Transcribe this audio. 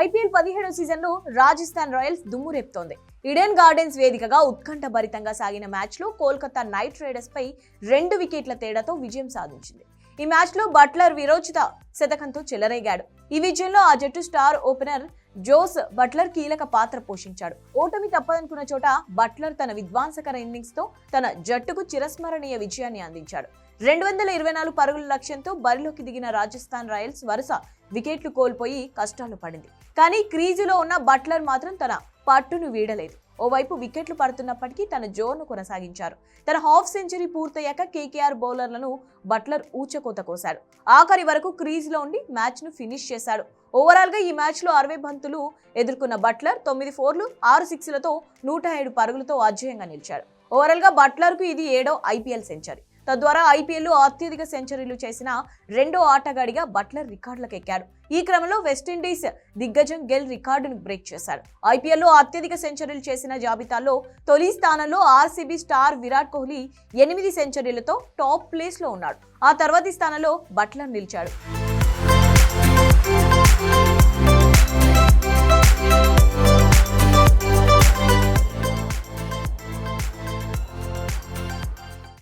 IPL పదిహేడో సీజన్లో Rajasthan Royals దుమ్ము రేపుతోంది. ఇడెన్ గార్డెన్స్ వేదికగా ఉత్కంఠ భరితంగా సాగిన మ్యాచ్లో కోల్కతా నైట్ రైడర్స్ పై రెండు వికెట్ల తేడాతో విజయం సాధించింది. ఈ మ్యాచ్లో బట్లర్ విరోచిత శతకంతో చెలరేగాడు. ఈ విజయంలో ఆ జట్టు స్టార్ ఓపెనర్ జోస్ బట్లర్ కీలక పాత్ర పోషించాడు. ఓటమి తప్పదనుకున్న చోట బట్లర్ తన విధ్వంసకర ఇన్నింగ్స్తో తన జట్టుకు చిరస్మరణీయ విజయాన్ని అందించాడు. రెండు వందల ఇరవై నాలుగు పరుగుల లక్ష్యంతో బరిలోకి దిగిన రాజస్థాన్ రాయల్స్ వరుస వికెట్లు కోల్పోయి కష్టాలు పడింది. కానీ క్రీజులో ఉన్న బట్లర్ మాత్రం తన పట్టును వీడలేదు. ఓవైపు వికెట్లు పడుతున్నప్పటికీ తన జోన్ను కొనసాగించారు. తన హాఫ్ సెంచరీ పూర్తయ్యాక కేకేఆర్ బౌలర్లను బట్లర్ ఊచకోత కోశాడు ఆఖరి వరకు క్రీజ్లో ఉండి మ్యాచ్ను ఫినిష్ చేశాడు. ఓవరాల్గా ఈ మ్యాచ్లో అరవై బంతులు ఎదుర్కొన్న బట్లర్ తొమ్మిది ఫోర్లు ఆరు సిక్స్లతో నూట ఏడు పరుగులతో అజేయంగా నిలిచాడు. ఓవరాల్గా బట్లర్కు ఇది ఏడో ఐపీఎల్ సెంచరీ. తద్వారా ఐపీఎల్లో అత్యధిక సెంచరీలు చేసిన రెండో ఆటగాడిగా బట్లర్ రికార్డులకు ఎక్కాడు ఈ క్రమంలో వెస్టిండీస్ దిగ్గజం గెల్ రికార్డును బ్రేక్ చేశాడు. ఐపీఎల్లో అత్యధిక సెంచరీలు చేసిన జాబితాలో తొలి స్థానంలో ఆర్సీబీ స్టార్ విరాట్ కోహ్లీ ఎనిమిది సెంచరీలతో టాప్ ప్లేస్లో ఉన్నాడు. ఆ తర్వాతి స్థానంలో బట్లర్ నిలిచాడు.